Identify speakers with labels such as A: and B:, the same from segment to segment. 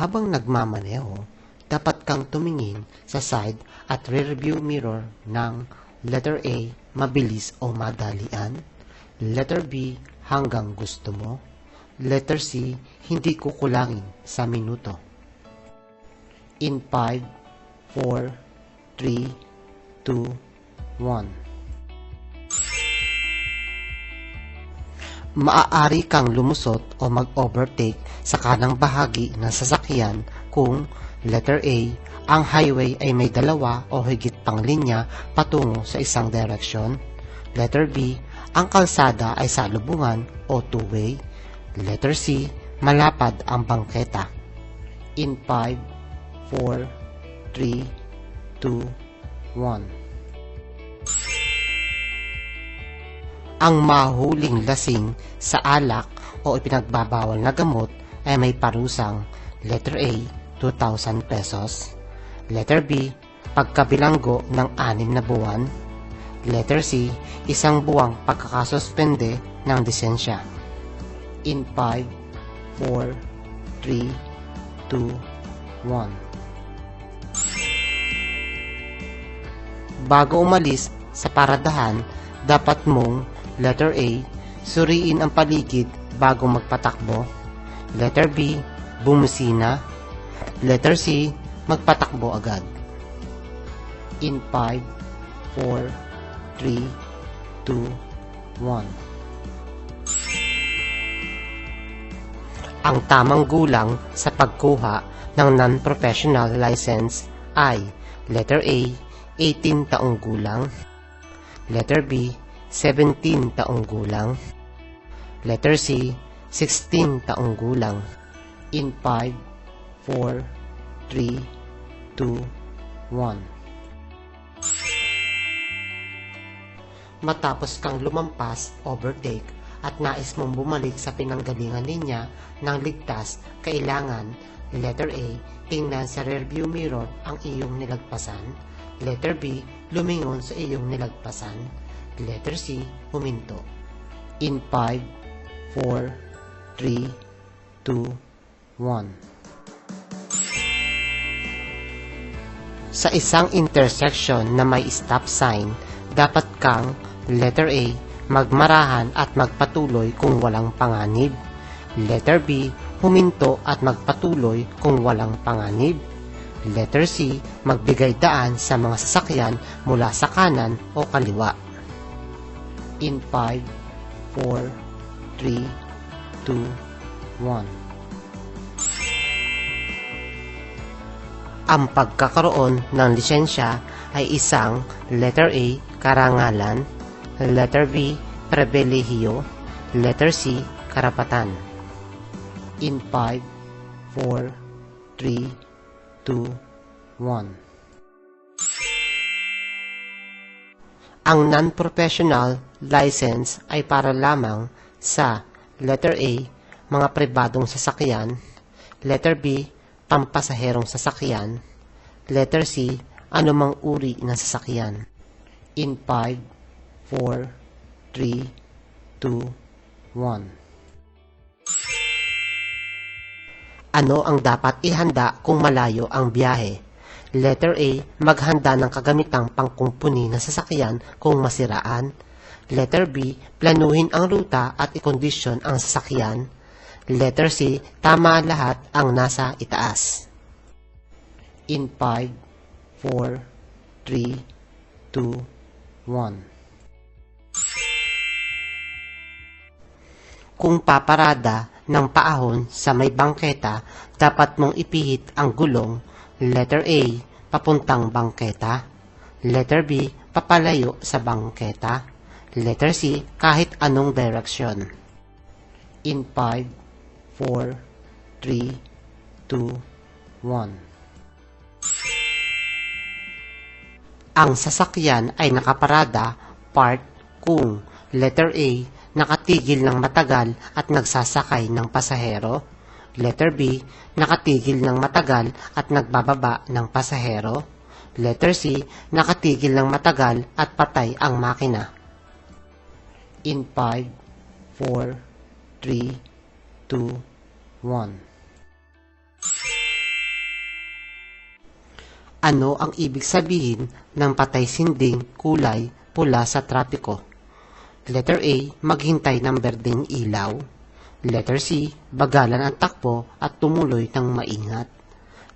A: Habang nagmamaneho, dapat kang tumingin sa side at rear view mirror ng letter A, mabilis o madalian. Letter B, hanggang gusto mo. Letter C, hindi kukulangin sa minuto. In 5, 4, 3, 2, 1. Maaari kang lumusot o mag-overtake sa kanang bahagi ng sasakyan kung letter A, ang highway ay may dalawa o higit pang linya patungo sa isang direksyon. Letter B, ang kalsada ay salubungan o two-way. Letter C, malapad ang bangketa. In 5, 4, 3, 2, 1. Ang mahuling lasing sa alak o ipinagbabawal na gamot ay may parusang letter A, 2,000 pesos. Letter B, pagkabilanggo ng anim na buwan. Letter C, isang buwang pagkakasuspende ng lisensya. In 5, 4, 3, 2, 1. Bago umalis sa paradahan, dapat mong Letter A, suriin ang paligid bago magpatakbo. Letter B, bumusina. Letter C, magpatakbo agad. In 5, 4, 3, 2, 1. Ang tamang gulang sa pagkuha ng non-professional license ay Letter A, 18 taong gulang. Letter B, 17 taong gulang. Letter C, 16 taong gulang. In 5, 4, 3, 2, 1. Matapos kang lumampas, overtake, at nais mong bumalik sa pinanggalingan niya ng ligtas, kailangan, letter A, tingnan sa rearview mirror ang iyong nilagpasan. Letter B, lumingon sa iyong nilagpasan Letter C, huminto. In 5, 4, 3, 2, 1. Sa isang intersection na may stop sign, dapat kang, letter A, magmarahan at magpatuloy kung walang panganib. Letter B, huminto at magpatuloy kung walang panganib. Letter C, magbigay daan sa mga sasakyan mula sa kanan o kaliwa in 5, 4, 3, 2, 1. Ang pagkakaroon ng lisensya ay isang letter A, karangalan, letter B, pribilehiyo, letter C, karapatan. In 5, 4, 3, 2, 1. Ang non-professional license ay para lamang sa letter A, mga pribadong sasakyan, letter B, pampasaherong sasakyan, letter C, anumang uri ng sasakyan. In 5, 4, 3, 2, 1. Ano ang dapat ihanda kung malayo ang biyahe? Letter A, maghanda ng kagamitang pangkumpuni ng sasakyan kung masiraan. Letter B, planuhin ang ruta at ikondisyon ang sasakyan. Letter C, tama lahat ang nasa itaas. In 5, 4, 3, 2, 1. Kung paparada ng paahon sa may bangketa, dapat mong ipihit ang gulong Letter A, papuntang bangketa. Letter B, papalayo sa bangketa. Letter C, kahit anong direksyon. In 5, 4, 3, 2, 1. Ang sasakyan ay nakaparada, part kung letter A, nakatigil ng matagal at nagsasakay ng pasahero Letter B, nakatigil ng matagal at nagbababa ng pasahero. Letter C, nakatigil ng matagal at patay ang makina. In 5, 4, 3, 2, 1. Ano ang ibig sabihin ng patay sinding kulay pula sa trapiko? Letter A, maghintay ng berdeng ilaw. Letter C, bagalan ang takbo at tumuloy ng maingat.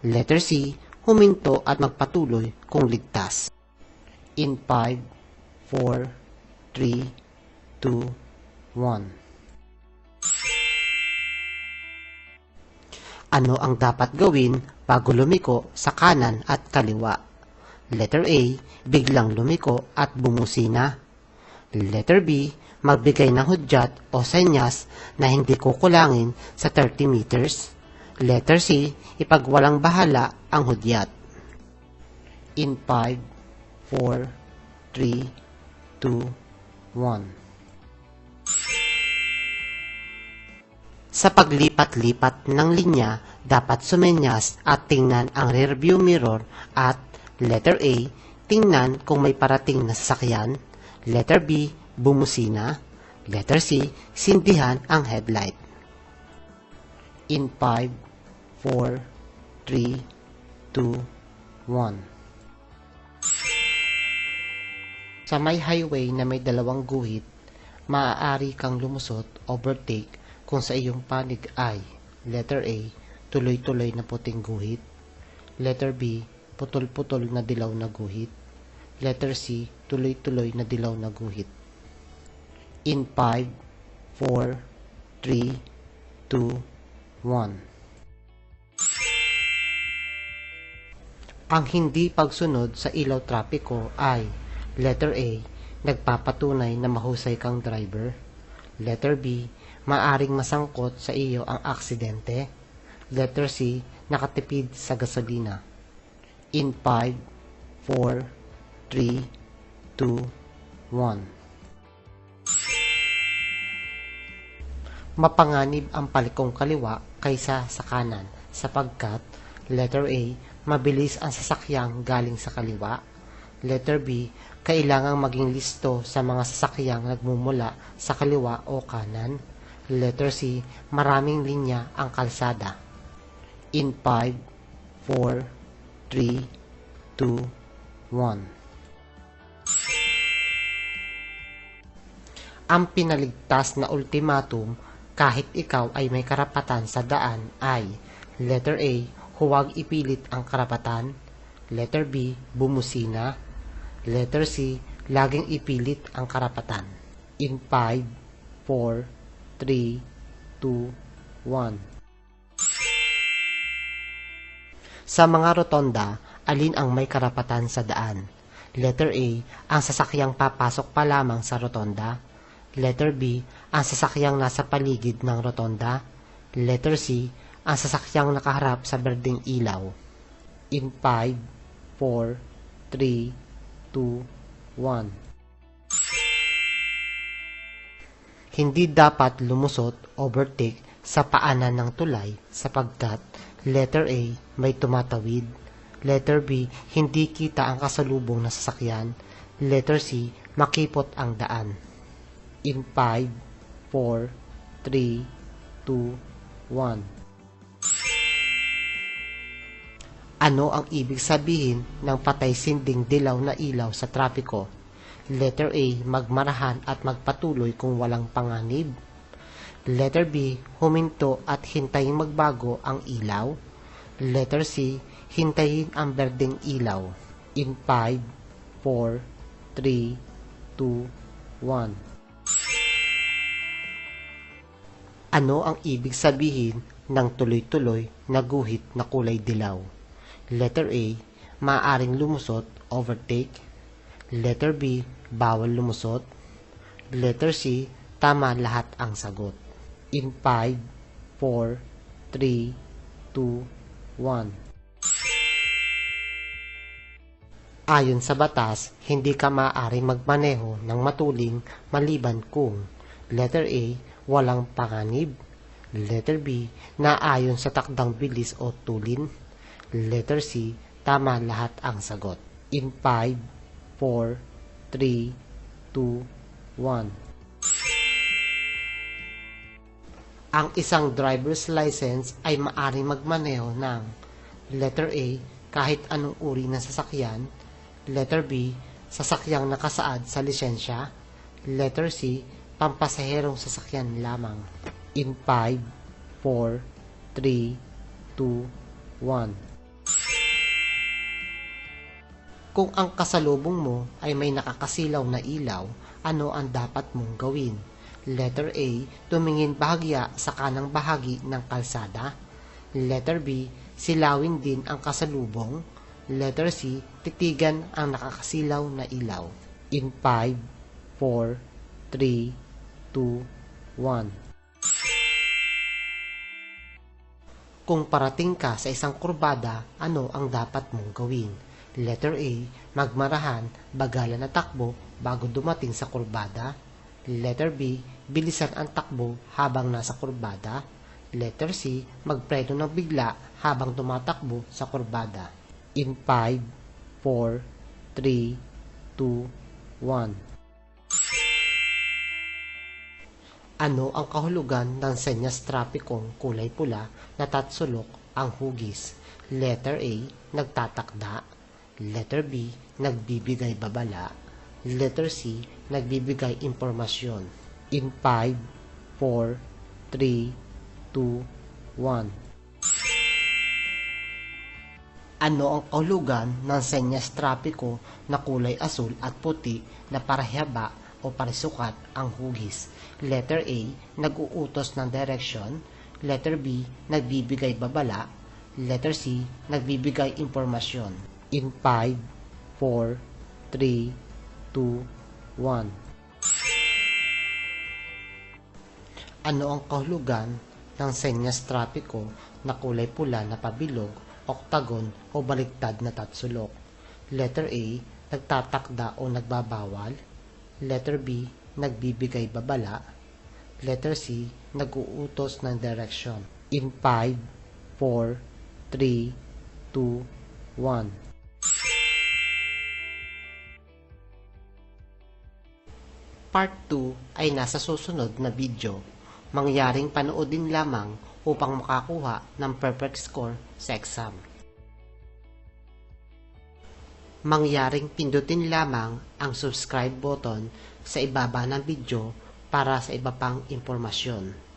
A: Letter C, huminto at magpatuloy kung ligtas. In 5, 4, 3, 2, 1. Ano ang dapat gawin bago lumiko sa kanan at kaliwa? Letter A, biglang lumiko at bumusina. Letter B, magbigay ng hudyat o senyas na hindi kukulangin sa 30 meters. Letter C, ipagwalang bahala ang hudyat. In 5, 4, 3, 2, 1. Sa paglipat-lipat ng linya, dapat sumenyas at tingnan ang rearview mirror at letter A, tingnan kung may parating na sasakyan. Letter B, bumusina. Letter C, sindihan ang headlight. In 5, 4, 3, 2, 1. Sa may highway na may dalawang guhit, maaari kang lumusot, overtake, kung sa iyong panig ay letter A, tuloy-tuloy na puting guhit. Letter B, putol-putol na dilaw na guhit. Letter C, tuloy-tuloy na dilaw na guhit. In 5, 4, 3, 2, 1. Ang hindi pagsunod sa ilaw trapiko ay letter A, nagpapatunay na mahusay kang driver. Letter B, maaring masangkot sa iyo ang aksidente. Letter C, nakatipid sa gasolina. In 5, 4, 3, 2, 1. Mapanganib ang palikong kaliwa kaysa sa kanan sapagkat letter A, mabilis ang sasakyang galing sa kaliwa. Letter B, kailangang maging listo sa mga sasakyang nagmumula sa kaliwa o kanan. Letter C, maraming linya ang kalsada. In 5, 4, 3, 2, 1. Ang pinaligtas na ultimatum kahit ikaw ay may karapatan sa daan ay Letter A, huwag ipilit ang karapatan. Letter B, bumusina. Letter C, laging ipilit ang karapatan. In 5, 4, 3, 2, 1. Sa mga rotonda, alin ang may karapatan sa daan? Letter A, ang sasakyang papasok pa lamang sa rotonda. Letter B, ang sasakyang nasa paligid ng rotonda. Letter C, ang sasakyang nakaharap sa berdeng ilaw. In 5, 4, 3, 2, 1. Hindi dapat lumusot, overtake, sa paanan ng tulay sapagkat letter A, may tumatawid. Letter B, hindi kita ang kasalubong na sasakyan. Letter C, makipot ang daan. In 5, 4, 3, 2, 1. Ano ang ibig sabihin ng patay sinding dilaw na ilaw sa trapiko? Letter A, magmarahan at magpatuloy kung walang panganib. Letter B, huminto at hintayin magbago ang ilaw. Letter C, hintayin ang berdeng ilaw. In 5, 4, 3, 2, 1. Ano ang ibig sabihin ng tuloy-tuloy na guhit na kulay dilaw? Letter A, maaaring lumusot, overtake, Letter B, bawal lumusot. Letter C, tama lahat ang sagot. In 5, 4, 3, 2, 1. Ayon sa batas, hindi ka maaaring magmaneho ng matuling maliban kung Letter A, walang panganib. Letter B, naayon sa takdang bilis o tulin. Letter C, tama lahat ang sagot. In 5, 4, 3, 2, 1. Ang isang driver's license ay maaring magmaneho ng letter A, kahit anong uri ng sasakyan. Letter B, sasakyang nakasaad sa lisensya. Letter C, pampasaherong sasakyan lamang. In 5, 4, 3, 2, 1. Kung ang kasalubong mo ay may nakakasilaw na ilaw, ano ang dapat mong gawin? Letter A, tumingin bahagya sa kanang bahagi ng kalsada. Letter B, silawin din ang kasalubong. Letter C, titigan ang nakakasilaw na ilaw. In 5, 4, 3, 2, 1. Kung parating ka sa isang kurbada, ano ang dapat mong gawin? Letter A, magmarahan, bagalan na takbo bago dumating sa kurbada. Letter B, bilisan ang takbo habang nasa kurbada. Letter C, magpreno ng bigla habang tumatakbo sa kurbada. In 5, 4, 3, 2, 1. Ano ang kahulugan ng senyas trapikong kulay pula na tatsulok ang hugis? Letter A, nagtatakda. Letter B, nagbibigay babala. Letter C, nagbibigay impormasyon. In 5, 4, 3, 2, 1. Ano ang kahulugan ng senyas trapiko na kulay asul at puti na parehaba o parisukat ang hugis? Letter A, nag-uutos ng direction. Letter B, nagbibigay babala. Letter C, nagbibigay impormasyon. In 5, 4, 3, 2, 1. Ano ang kahulugan ng senyas trapiko na kulay pula na pabilog, oktagon o baliktad na tatsulok? Letter A, nagtatakda o nagbabawal. Letter B, nagbibigay babala. Letter C, nag-uutos ng direction. In 5, 4, 3, 2, 1. Part 2 ay nasa susunod na video. Mangyaring panoodin lamang upang makakuha ng perfect score sa exam. Mangyaring pindutin lamang ang subscribe button sa ibaba ng video para sa iba pang impormasyon.